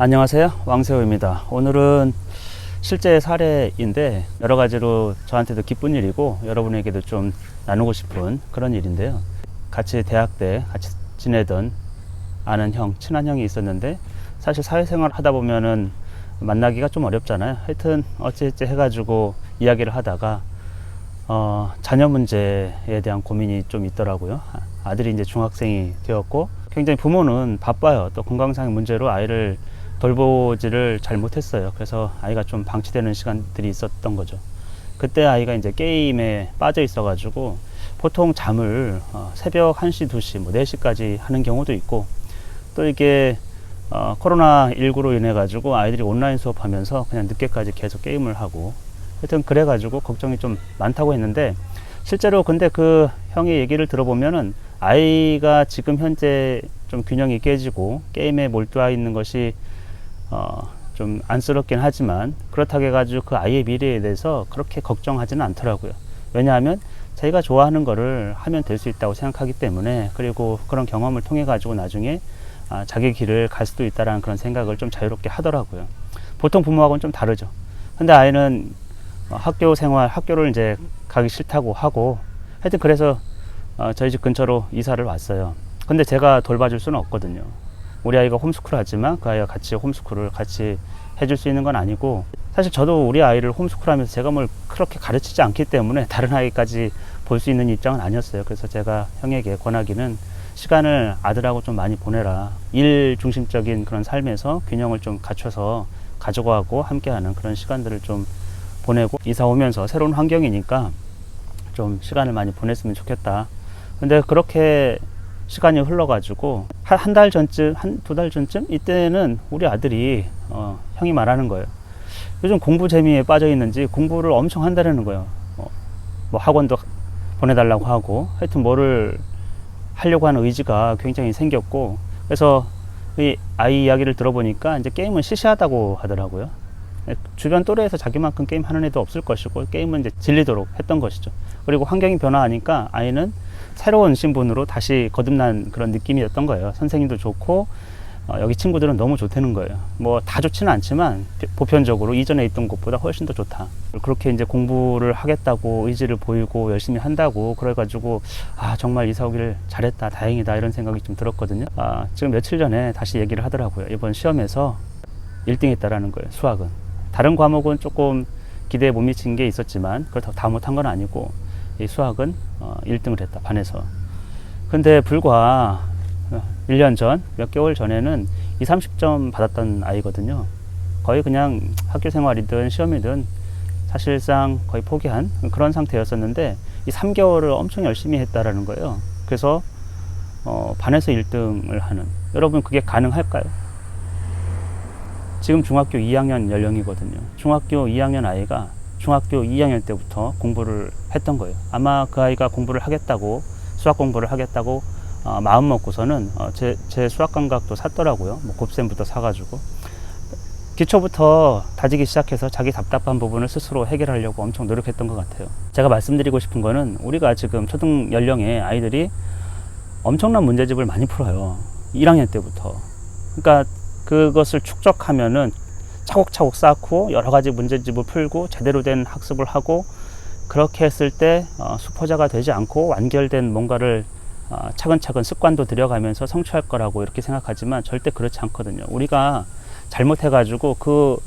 안녕하세요. 왕세호입니다. 오늘은 실제 사례인데 여러 가지로 저한테도 기쁜 일이고 여러분에게도 좀 나누고 싶은 그런 일인데요. 같이 대학 때 같이 지내던 아는 형, 친한 형이 있었는데 사실 사회생활 하다 보면은 만나기가 좀 어렵잖아요. 하여튼 어찌어찌 해가지고 이야기를 하다가 어, 자녀 문제에 대한 고민이 좀 있더라고요. 아- 아들이 이제 중학생이 되었고 굉장히 부모는 바빠요. 또 건강상 문제로 아이를 돌보지를 잘 못했어요. 그래서 아이가 좀 방치되는 시간들이 있었던 거죠. 그때 아이가 이제 게임에 빠져 있어가지고 보통 잠을 어, 새벽 1시, 2시, 뭐 4시까지 하는 경우도 있고 또 이게 어, 코로나19로 인해 가지고 아이들이 온라인 수업하면서 그냥 늦게까지 계속 게임을 하고 하여튼 그래 가지고 걱정이 좀 많다고 했는데 실제로 근데 그 형의 얘기를 들어보면은 아이가 지금 현재 좀 균형이 깨지고 게임에 몰두해 있는 것이 어, 좀 안쓰럽긴 하지만 그렇다고 해가지고 그 아이의 미래에 대해서 그렇게 걱정하지는 않더라고요. 왜냐하면 자기가 좋아하는 거를 하면 될 수 있다고 생각하기 때문에 그리고 그런 경험을 통해 가지고 나중에 아, 자기 길을 갈 수도 있다라는 그런 생각을 좀 자유롭게 하더라고요. 보통 부모하고는 좀 다르죠. 근데 아이는 어, 학교 생활, 학교를 이제 가기 싫다고 하고 하여튼 그래서 어, 저희 집 근처로 이사를 왔어요. 근데 제가 돌봐줄 수는 없거든요. 우리 아이가 홈스쿨 하지만 그 아이가 같이 홈스쿨을 같이 해줄 수 있는 건 아니고 사실 저도 우리 아이를 홈스쿨 하면서 제가 뭘 그렇게 가르치지 않기 때문에 다른 아이까지 볼 수 있는 입장은 아니었어요. 그래서 제가 형에게 권하기는 시간을 아들하고 좀 많이 보내라. 일 중심적인 그런 삶에서 균형을 좀 갖춰서 가족하고 함께하는 그런 시간들을 좀 보내고 이사 오면서 새로운 환경이니까 좀 시간을 많이 보냈으면 좋겠다. 근데 그렇게 시간이 흘러가지고 한한달 전쯤, 한 두 달 전쯤 이때는 우리 아들이 어, 형이 말하는 거예요. 요즘 공부 재미에 빠져 있는지 공부를 엄청 한다는 거예요. 어, 뭐 학원도 보내달라고 하고 하여튼 뭐를 하려고 하는 의지가 굉장히 생겼고 그래서 이 아이 이야기를 들어보니까 이제 게임은 시시하다고 하더라고요. 주변 또래에서 자기만큼 게임 하는 애도 없을 것이고 게임은 이제 질리도록 했던 것이죠. 그리고 환경이 변화하니까 아이는 새로운 신분으로 다시 거듭난 그런 느낌이었던 거예요. 선생님도 좋고 어, 여기 친구들은 너무 좋다는 거예요. 뭐 다 좋지는 않지만 보편적으로 이전에 있던 것보다 훨씬 더 좋다. 그렇게 이제 공부를 하겠다고 의지를 보이고 열심히 한다고 그래가지고 아 정말 이사 오기를 잘했다, 다행이다 이런 생각이 좀 들었거든요. 아 지금 며칠 전에 다시 얘기를 하더라고요. 이번 시험에서 1등 했다라는 거예요. 수학은 다른 과목은 조금 기대에 못 미친 게 있었지만 그렇다고 다 못한 건 아니고 이 수학은 어, 1등을 했다 반에서. 근데 불과 1년 전, 몇 개월 전에는 2, 30점 받았던 아이거든요. 거의 그냥 학교 생활이든 시험이든 사실상 거의 포기한 그런 상태였었는데 이 3개월을 엄청 열심히 했다라는 거예요. 그래서 어, 반에서 1등을 하는. 여러분 그게 가능할까요? 지금 중학교 2학년 연령이거든요. 중학교 2학년 아이가 중학교 2학년 때부터 공부를 했던 거예요. 아마 그 아이가 공부를 하겠다고 수학 공부를 하겠다고 어, 마음 먹고서는 어, 제, 제 수학 감각도 샀더라고요. 뭐 곱셈부터 사가지고 기초부터 다지기 시작해서 자기 답답한 부분을 스스로 해결하려고 엄청 노력했던 것 같아요. 제가 말씀드리고 싶은 거는 우리가 지금 초등 연령의 아이들이 엄청난 문제집을 많이 풀어요. 1학년 때부터. 그러니까 그것을 축적하면은 차곡차곡 쌓고 여러 가지 문제집을 풀고 제대로 된 학습을 하고 그렇게 했을 때 어, 수포자가 되지 않고 완결된 뭔가를 어, 차근차근 습관도 들여가면서 성취할 거라고 이렇게 생각하지만 절대 그렇지 않거든요. 우리가 잘못해가지고 그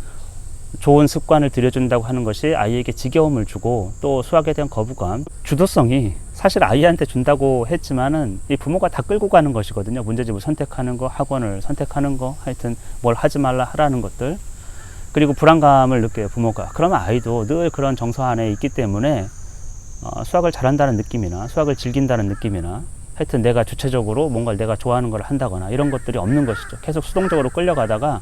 좋은 습관을 들여준다고 하는 것이 아이에게 지겨움을 주고 또 수학에 대한 거부감, 주도성이 사실 아이한테 준다고 했지만은 이 부모가 다 끌고 가는 것이거든요. 문제집을 선택하는 거, 학원을 선택하는 거, 하여튼 뭘 하지 말라 하라는 것들. 그리고 불안감을 느껴요, 부모가. 그러면 아이도 늘 그런 정서 안에 있기 때문에 어, 수학을 잘한다는 느낌이나 수학을 즐긴다는 느낌이나 하여튼 내가 주체적으로 뭔가를 내가 좋아하는 걸 한다거나 이런 것들이 없는 것이죠. 계속 수동적으로 끌려가다가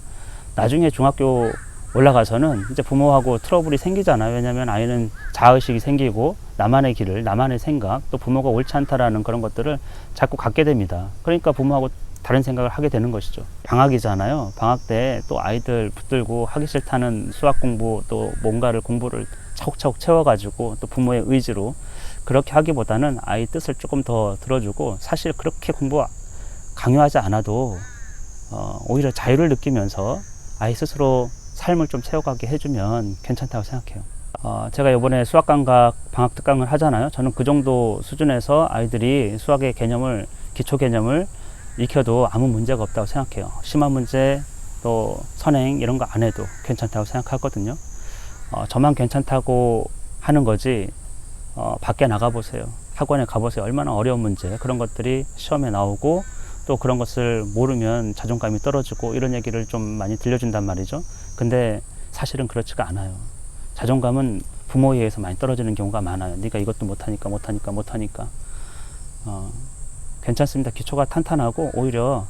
나중에 중학교 올라가서는 이제 부모하고 트러블이 생기잖아요. 왜냐하면 아이는 자의식이 생기고 나만의 길을, 나만의 생각, 또 부모가 옳지 않다라는 그런 것들을 자꾸 갖게 됩니다. 그러니까 부모하고 다른 생각을 하게 되는 것이죠. 방학이잖아요. 방학 때 또 아이들 붙들고 하기 싫다는 수학 공부 또 뭔가를 공부를 차곡차곡 채워가지고 또 부모의 의지로 그렇게 하기보다는 아이 뜻을 조금 더 들어주고 사실 그렇게 공부 강요하지 않아도 어, 오히려 자유를 느끼면서 아이 스스로 삶을 좀 채워가게 해주면 괜찮다고 생각해요. 어, 제가 이번에 수학 감각 방학 특강을 하잖아요. 저는 그 정도 수준에서 아이들이 수학의 개념을 기초 개념을 익혀도 아무 문제가 없다고 생각해요. 심화 문제 또 선행 이런 거 안 해도 괜찮다고 생각하거든요. 어, 저만 괜찮다고 하는 거지 어, 밖에 나가 보세요. 학원에 가보세요. 얼마나 어려운 문제 그런 것들이 시험에 나오고 또 그런 것을 모르면 자존감이 떨어지고 이런 얘기를 좀 많이 들려준단 말이죠. 근데 사실은 그렇지가 않아요. 자존감은 부모에 의해서 많이 떨어지는 경우가 많아요. 네가 이것도 못하니까 못하니까 못하니까 어, 괜찮습니다. 기초가 탄탄하고 오히려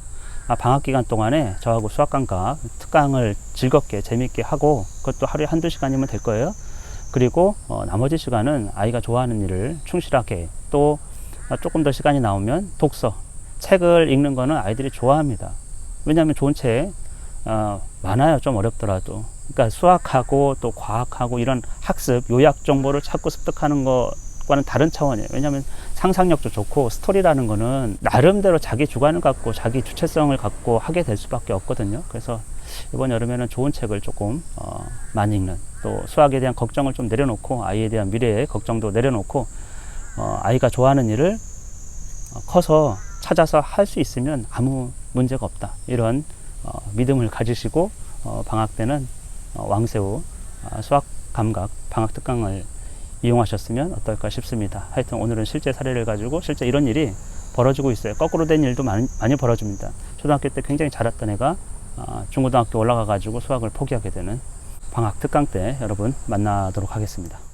아, 방학 기간 동안에 저하고 수학 감각 특강을 즐겁게 재밌게 하고 그것도 하루에 한두 시간이면 될 거예요. 그리고 어, 나머지 시간은 아이가 좋아하는 일을 충실하게 또 어, 조금 더 시간이 나오면 독서 책을 읽는 거는 아이들이 좋아합니다. 왜냐하면 좋은 책 어, 많아요. 좀 어렵더라도. 그러니까 수학하고 또 과학하고 이런 학습 요약 정보를 자꾸 습득하는 것 과는 다른 차원이에요. 왜냐하면 상상력도 좋고 스토리라는 거는 나름대로 자기 주관을 갖고 자기 주체성을 갖고 하게 될 수밖에 없거든요. 그래서 이번 여름에는 좋은 책을 조금 어, 많이 읽는 또 수학에 대한 걱정을 좀 내려놓고 아이에 대한 미래의 걱정도 내려놓고 어, 아이가 좋아하는 일을 어, 커서 찾아서 할 수 있으면 아무 문제가 없다 이런 어, 믿음을 가지시고 어, 방학 때는 어, 왕새우 아, 수학 감각 방학 특강을 이용하셨으면 어떨까 싶습니다. 하여튼 오늘은 실제 사례를 가지고 실제 이런 일이 벌어지고 있어요. 거꾸로 된 일도 많이, 많이 벌어집니다. 초등학교 때 굉장히 잘했던 애가 아, 중고등학교 올라가 가지고 수학을 포기하게 되는 방학 특강 때 여러분 만나도록 하겠습니다.